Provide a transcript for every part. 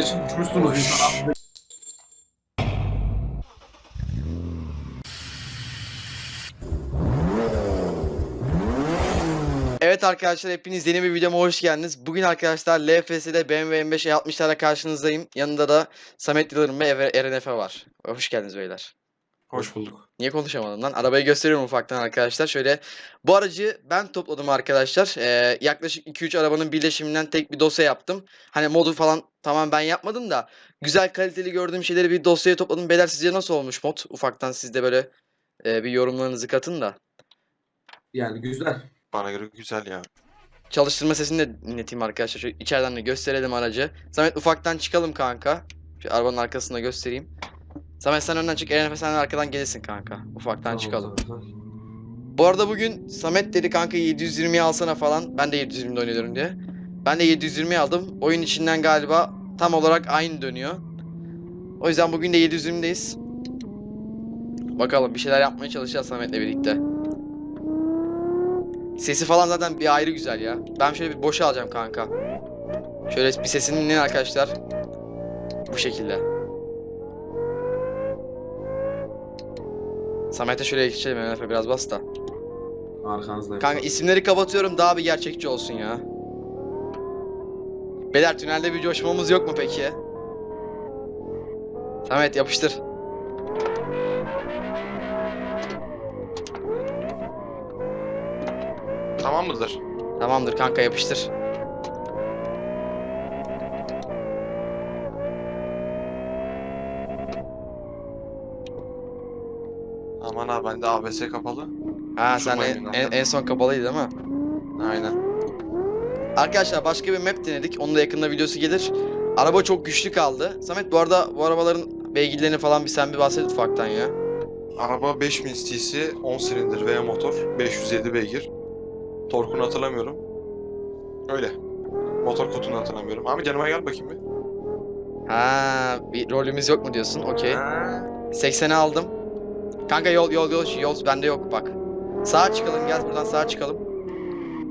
Kardeşim uçmuşsunuz insan. Evet arkadaşlar hepiniz yeni bir videoma hoş geldiniz. Bugün arkadaşlar LFS'de BMW M5 E60'larla karşınızdayım. Yanında da Samet Yıldırım ve Eren Efe var. Hoş geldiniz beyler. Hoş bulduk. Niye konuşamadım lan? Arabayı gösteriyorum ufaktan arkadaşlar. Şöyle bu aracı ben topladım arkadaşlar. Ee, yaklaşık 2-3 arabanın birleşiminden tek bir dosya yaptım. Hani modu falan tamam ben yapmadım da güzel kaliteli gördüğüm şeyleri bir dosyaya topladım. Beyler sizce nasıl olmuş mod? Ufaktan siz de böyle e, bir yorumlarınızı katın da. Yani güzel. Bana göre güzel ya. Çalıştırma sesini de dinleteyim arkadaşlar. Şöyle içeriden de gösterelim aracı. Samet ufaktan çıkalım kanka. Şu arabanın arkasında göstereyim. Samet sen önden çık. Eren sen arkadan gelirsin kanka. Ufaktan Tamam, çıkalım. tamam. Bu arada bugün Samet dedi kanka 720'yi alsana falan. Ben de 720'de oynuyorum diye. Ben de 720'yi aldım. Oyun içinden galiba tam olarak aynı dönüyor. O yüzden bugün de 720'deyiz. Bakalım bir şeyler yapmaya çalışacağız Samet'le birlikte. Sesi falan zaten bir ayrı güzel ya. Ben şöyle bir boşa alacağım kanka. Şöyle bir sesini dinleyin arkadaşlar. Bu şekilde. Samet'e şöyle geçelim Efe biraz bas da. Arkanızdayım. Kanka isimleri kapatıyorum daha bir gerçekçi olsun ya. Beyler tünelde bir coşmamız yok mu peki? Samet yapıştır. Tamam mıdır? Tamamdır kanka yapıştır. Ha bende ABS kapalı. Ha Şu sen en, en, en son kapalıydı değil mi? Aynen. Arkadaşlar başka bir map denedik. Onun da yakında videosu gelir. Araba çok güçlü kaldı. Samet bu arada bu arabaların beygirlerini falan bir sen bir bahset ufaktan ya. Araba 5000 cc, 10 silindir V motor, 507 beygir. Torkunu hatırlamıyorum. Öyle. Motor kodunu hatırlamıyorum. Abi canıma gel bakayım bir. Ha bir rolümüz yok mu diyorsun? Okey. Ha. 80'e aldım. Kanka yol yol yol yol bende yok bak. Sağa çıkalım gel buradan sağa çıkalım.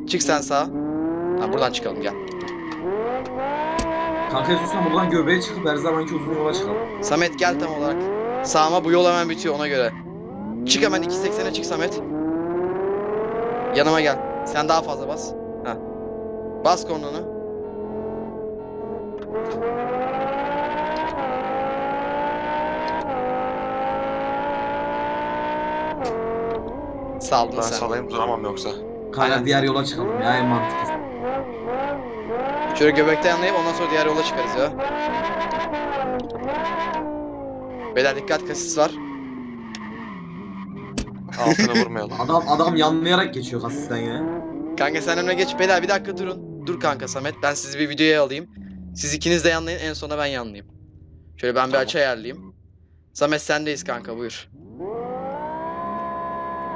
Çık sen sağa. Ha buradan çıkalım gel. Kanka istiyorsan buradan göbeğe çıkıp her zamanki uzun yola çıkalım. Samet gel tam olarak. Sağıma bu yol hemen bitiyor ona göre. Çık hemen 2.80'e çık Samet. Yanıma gel. Sen daha fazla bas. Ha. Bas kornanı. Saldın Ben sen. salayım duramam yoksa. Kanka Aynen. diğer yola çıkalım ya en mantıklısı. Şöyle göbekten yanlayıp ondan sonra diğer yola çıkarız ya. Beyler dikkat kasis var. Altına vurmayalım. Adam adam yanlayarak geçiyor kasisten ya. Kanka sen önüne geç. Beyler bir dakika durun. Dur kanka Samet. Ben sizi bir videoya alayım. Siz ikiniz de yanlayın. En sona ben yanlayayım. Şöyle ben bir Tamam. açı ayarlayayım. Samet sendeyiz kanka buyur.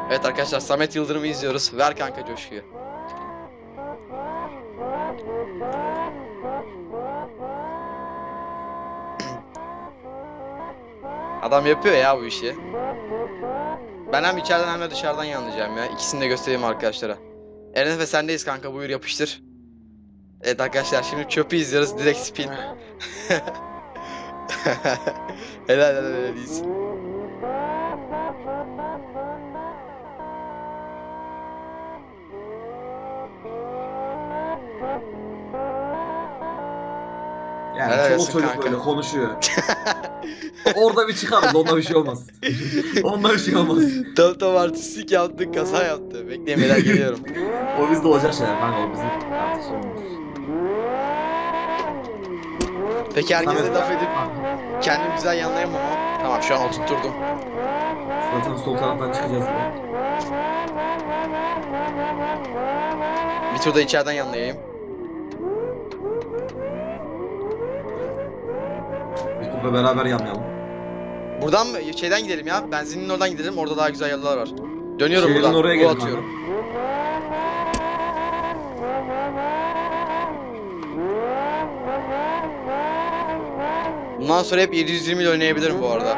Evet arkadaşlar Samet Yıldırım'ı izliyoruz. Ver kanka coşkuyu. Adam yapıyor ya bu işi. Ben hem içeriden hem de dışarıdan yanlayacağım ya. İkisini de göstereyim arkadaşlara. Eren Efe sendeyiz kanka buyur yapıştır. Evet arkadaşlar şimdi çöpü izliyoruz direkt spin. helal helal helal iyisin. Yani Helal çoluk olsun çocuk kanka. böyle konuşuyor. Orada bir çıkarız onda bir şey olmaz. onda bir şey olmaz. Tam tam artistik yaptık kaza yaptı. Bekleyin beyler geliyorum. O bizde olacak şeyler kanka o bizim artık sorunumuz. Peki herkese Samet- laf edip kendim güzel yanlayamam ama. Tamam şu an oturtturdum. Zaten sol taraftan çıkacağız ya. Bir tur da içeriden yanlayayım. Burada beraber yanlayalım. Buradan mı? Şeyden gidelim ya. Benzinin oradan gidelim. Orada daha güzel yollar var. Dönüyorum Şehrin buradan. oraya Bu gelin atıyorum. Bundan sonra hep 720 ile oynayabilirim bu arada.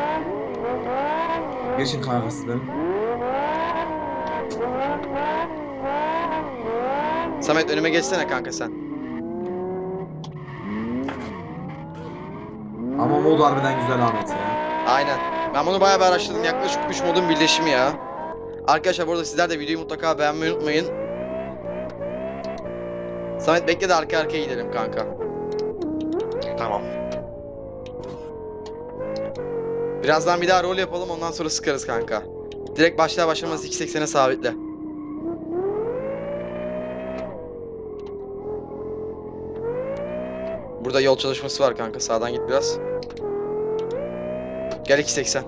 Geçin kanka sizden. Samet önüme geçsene kanka sen. Ama mod harbiden güzel Ahmet ya. Aynen. Ben bunu bayağı bir araştırdım. Yaklaşık 3 modun birleşimi ya. Arkadaşlar bu arada sizler de videoyu mutlaka beğenmeyi unutmayın. Samet bekle de arka arkaya gidelim kanka. Tamam. Birazdan bir daha rol yapalım ondan sonra sıkarız kanka. Direkt başlar başlamaz 2.80'e sabitle. Burada yol çalışması var kanka. Sağdan git biraz. Gel 2.80.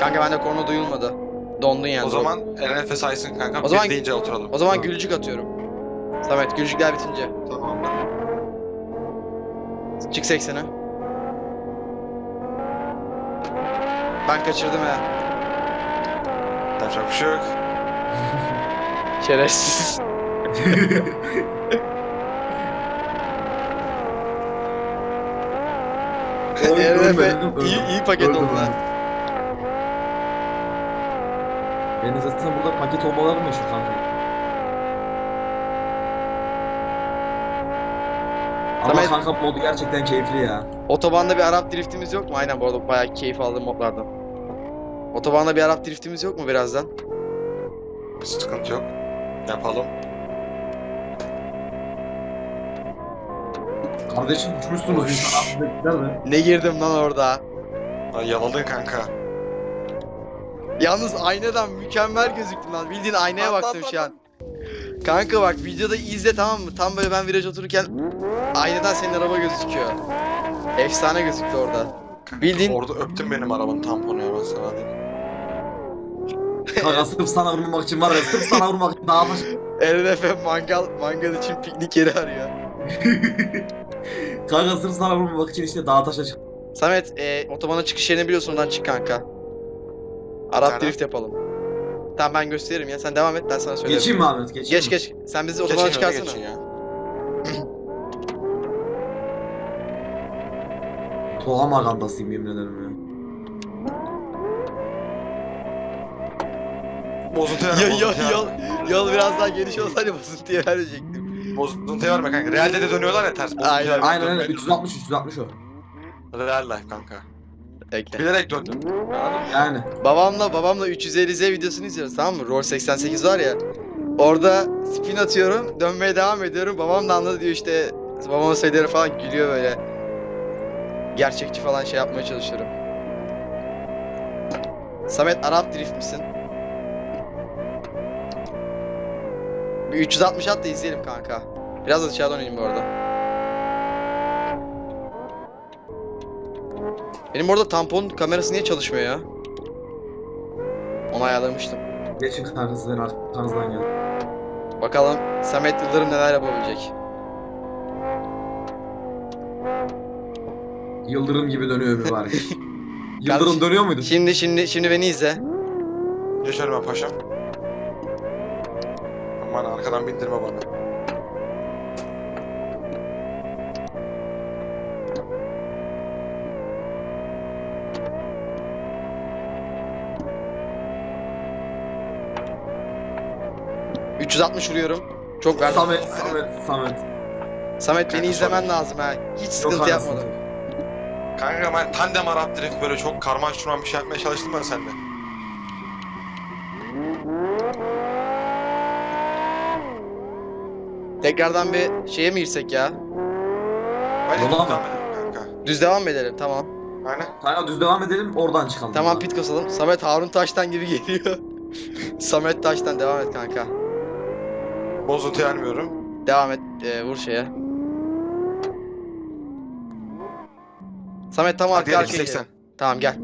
Kanka bende korna duyulmadı. Dondun yani. o zaman el nefes aysın kanka. O zaman- deyince oturalım. O zaman Tamam. gülücük atıyorum. Samet gülücükler bitince. Tamam. Çık 80'e. Ben kaçırdım ya. Yapacak bir şey yok. Şerefsiz. Öldüm, İyi, iyi paket oldu lan. Benim zaten burada paket olmaları meşhur kanka. Ama Samet- kanka modu gerçekten keyifli ya. Otobanda bir Arap driftimiz yok mu? Aynen bu arada bayağı keyif aldığım modlardan. Otobanda bir Arap driftimiz yok mu birazdan? Bir sıkıntı yok. Yapalım. Kardeşim uçmuşsunuz insan mi? Ne girdim lan orada? Ay, Yaladın kanka. Yalnız aynadan mükemmel gözüktüm lan. Bildiğin aynaya Bak, baktım bak, şu bak, an. Kanka bak videoda izle tamam mı? Tam böyle ben viraj otururken aynadan senin araba gözüküyor. Efsane gözüktü orada. Bildiğin- Orada öptün benim arabanın tamponu ya ben sana diyeyim. Kanka sırf sana vurmamak için var ya sırf sana vurmak için daha baş... RNF mangal mangal için piknik yeri arıyor. Kanka sırf sana vurmamak için işte dağa taşa çık. Samet e, otobana çıkış yerini biliyorsun oradan çık kanka. Arap Nereden? drift yapalım. Tamam ben gösteririm ya sen devam et ben sana söylerim. Geçeyim mi Ahmet? Geçeyim Geç mi? geç. Sen bizi otobana Geçin öyle çıkarsana. geçin ya. Toğa magandasıyım yemin ederim ya. Bozuntu Ya verme, yol, yol, verme. yol biraz daha geniş olsaydı bozuntuya verecektim. Bozuntu verme kanka. Realde de dönüyorlar ya ters. Bozuntu Aynen. verme, Aynen aynen dönmeye 360 360 o. Real life kanka. Bekle. Bilerek döndüm. Yani. Babamla babamla 350Z videosunu izliyoruz tamam mı? Roll 88 var ya. Orada spin atıyorum, dönmeye devam ediyorum. Babam da anladı diyor işte babama söyleri falan gülüyor böyle. Gerçekçi falan şey yapmaya çalışıyorum. Samet Arap drift misin? Bir 360 at da izleyelim kanka. Biraz da dışarıdan oynayayım bu arada. Benim orada tampon kamerası niye çalışmıyor ya? Onu ayarlamıştım. Geçin kanka sizden arkanızdan gel. Bakalım Samet Yıldırım neler yapabilecek. Yıldırım gibi dönüyor mübarek. Yıldırım dönüyor muydu? Şimdi şimdi şimdi beni izle. Geç önüme paşam. Arkadan bindirme bana. Cık, 360 vuruyorum. Çok verdim. Samet, Samet, Samet. Samet beni Kanka, izlemen lazım ha. Hiç sıkıntı yapmadım. Kanka ben tandem Arap drift böyle çok karman çurman bir şey yapmaya çalıştım ben sende. Tekrardan bir şeye mi girsek ya? Bence Yola mı? devam edelim kanka. Düz devam mı edelim? Tamam. Aynen. Kanka düz devam edelim oradan çıkalım. Tamam pit kasalım. Samet Harun Taş'tan gibi geliyor. Samet Taş'tan devam et kanka. Bozuntu vermiyorum. Devam et. e, vur şeye. Samet tam Hadi arka gel arkaya 280. gidelim. Tamam gel.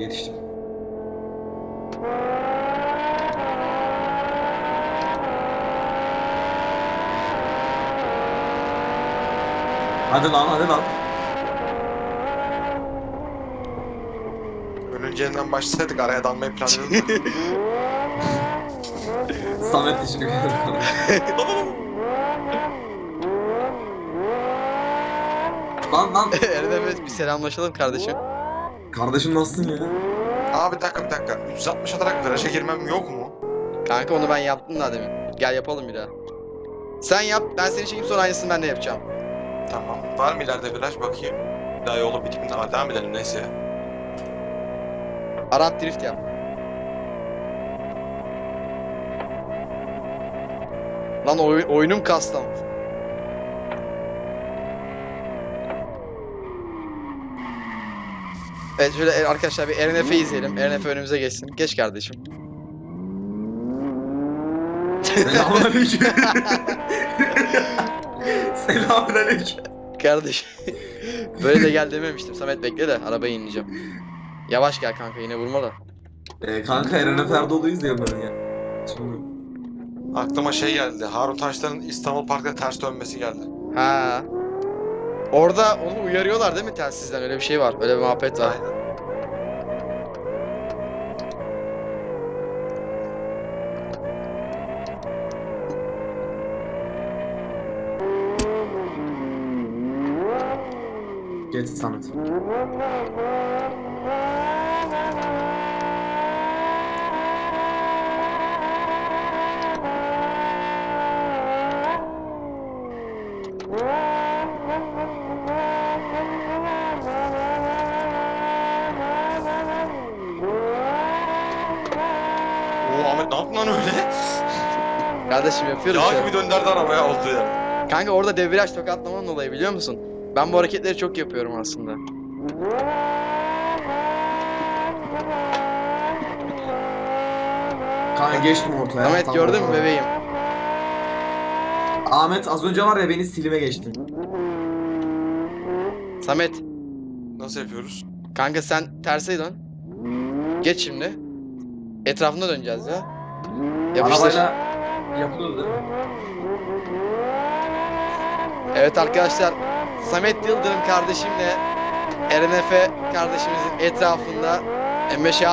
Yetiştim. Hadi lan hadi lan. Önünceden başlasaydık araya dalmayı planlıyordum. da. Samet teşekkür ederim. Lan lan. Efe bir selamlaşalım kardeşim. Kardeşim nasılsın ya? Abi bir dakika bir dakika. 360 atarak viraja girmem yok mu? Kanka onu ben yaptım daha demin. Gel yapalım bir daha. Sen yap, ben seni çekeyim sonra aynısını ben de yapacağım. Tamam. Var mı ileride viraj bakayım. Daha yolun bitiminde var. Devam edelim neyse. Arap drift yap. Lan oy- oyunum custom. Evet şöyle e, arkadaşlar bir Eren Efe izleyelim. Eren Efe önümüze geçsin. Geç kardeşim. Selamünaleyküm. Selamünaleyküm. Kardeş. Böyle de gel dememiştim. Samet bekle de arabaya ineceğim. Yavaş gel kanka yine vurma da. Ee, kanka Eren Ferdoğlu'yuz ya ben ya. Şimdi Aklıma şey geldi. Harun Taşlar'ın İstanbul Park'ta ters dönmesi geldi. Ha. Orada onu uyarıyorlar değil mi telsizden? Öyle bir şey var. Öyle bir muhabbet var. Aynen. geç Samet. Oo Ahmet ne yaptın lan öyle? Kardeşim yapıyoruz Yağ ya. gibi döndürdü arabaya oldu ya. Kanka orada debriyaj tokatlamanın olayı biliyor musun? Ben bu hareketleri çok yapıyorum aslında. Kanka geçtim ortaya. Ahmet Tam gördün mü ortada. bebeğim? Ahmet az önce var ya beni silime geçtin. Samet, Nasıl yapıyoruz? kanka sen terse dön. Geç şimdi. Etrafında döneceğiz ya. Yapıştır. Arabayla mi? Evet arkadaşlar, Samet Yıldırım kardeşimle Eren Efe kardeşimizin etrafında M5'e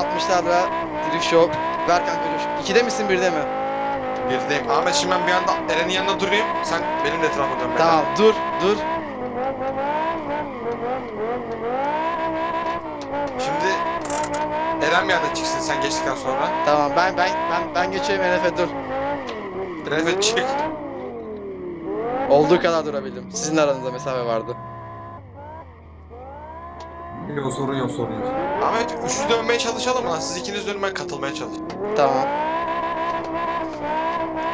Drift Show. Ver kanka coş. İkide misin birde mi? Birdeyim. Ahmet şimdi ben bir anda Eren'in yanında durayım. Sen benim de etrafıma dön. Tamam dur dur. Şimdi Bir anda çıksın sen geçtikten sonra. Tamam ben ben ben ben geçiyorum Eren Efe dur. Eren evet çık. Olduğu kadar durabildim. Sizin aranızda mesafe vardı. Yok sorun yok sorun yok. Ahmet üçlü dönmeye çalışalım lan. Siz ikiniz dönün ben katılmaya çalışayım. Tamam.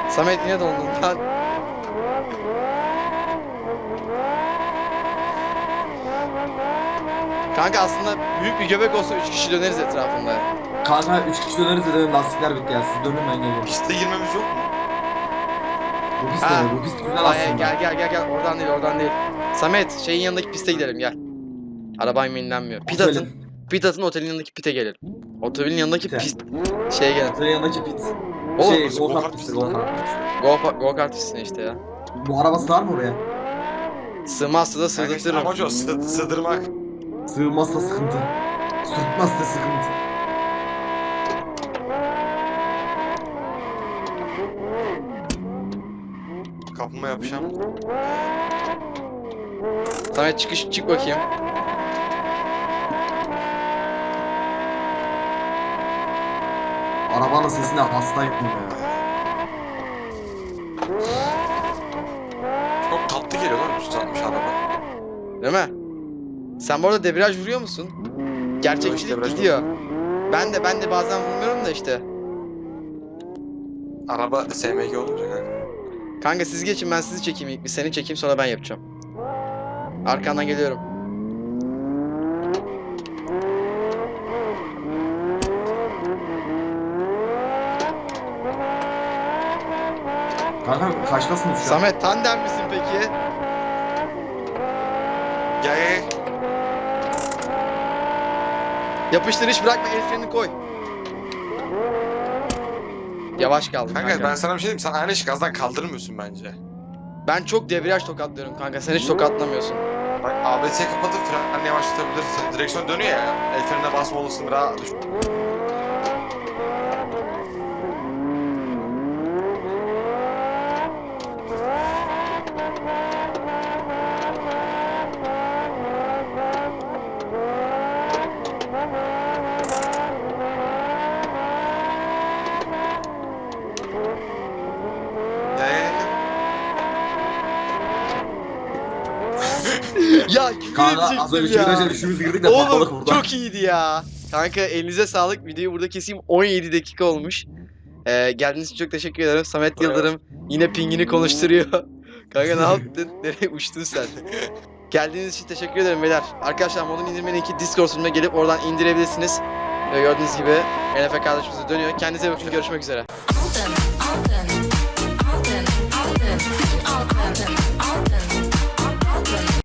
Samet yine dondun lan. Kanka aslında büyük bir göbek olsa 3 kişi döneriz etrafında. Kanka 3 kişi döneriz de dedim lastikler bitti ya. Siz dönün ben geliyorum. Piste girmemiz yok mu? Bu pist Ha. de bu pist güzel Ay, aslında. gel gel gel gel oradan değil oradan değil. Samet şeyin yanındaki piste gidelim gel. Arabam yenilenmiyor. Pit Otelin- atın. Pit atın otelin yanındaki pite gelelim. Otelin yanındaki Pite. pist şeye gelin. Otelin yanındaki pit. Oğlum, şey, go kart pisti, pisti go lan. kart. Go, go kart pistine işte ya. Bu araba sığar mı oraya? Sığmazsa da Kanka işte sığdırtırım. amacı o sı- sığdırmak. Sığmazsa sıkıntı. Sürtmezse sıkıntı. Kapıma yapışan. Samet çıkış çık bakayım. Arabanın sesine hastayım ya. Çok tatlı geliyor lan 360 araba. Değil mi? Sen bu arada debriyaj vuruyor musun? Gerçekçilik işte debriyaj gidiyor. Ben de ben de bazen vurmuyorum da işte. Araba SMG olunca kanka. Kanka siz geçin ben sizi çekeyim ilk bir seni çekeyim sonra ben yapacağım. Arkandan geliyorum. Kanka kaçtasınız şu an? Samet tandem misin peki? Gel. Yapıştır hiç bırakma el frenini koy. Yavaş kaldın kanka. Kanka ben sana bir şey diyeyim. Sen aynı işi gazdan kaldırmıyorsun bence. Ben çok debriyaj tokatlıyorum kanka. Sen hiç tokatlamıyorsun. Bak ABS'yi kapatıp frenini yavaşlatabilirsin. Direksiyon dönüyor ya. El frenine basmalısın biraz düş. Ya küfür Kanka az edecektim önce ya. virajla üçümüz girdik de patladık Oğlum burada. çok iyiydi ya. Kanka elinize sağlık. Videoyu burada keseyim. 17 dakika olmuş. Ee, geldiğiniz için çok teşekkür ederim. Samet Yıldırım yine pingini konuşturuyor. Kanka ne yaptın? Nereye uçtun sen? Geldiğiniz için teşekkür ederim beyler. Arkadaşlar modun indirme linki Discord sunucuna gelip oradan indirebilirsiniz. Ve gördüğünüz gibi NF kardeşimize dönüyor. Kendinize bakın. Görüşmek üzere. them.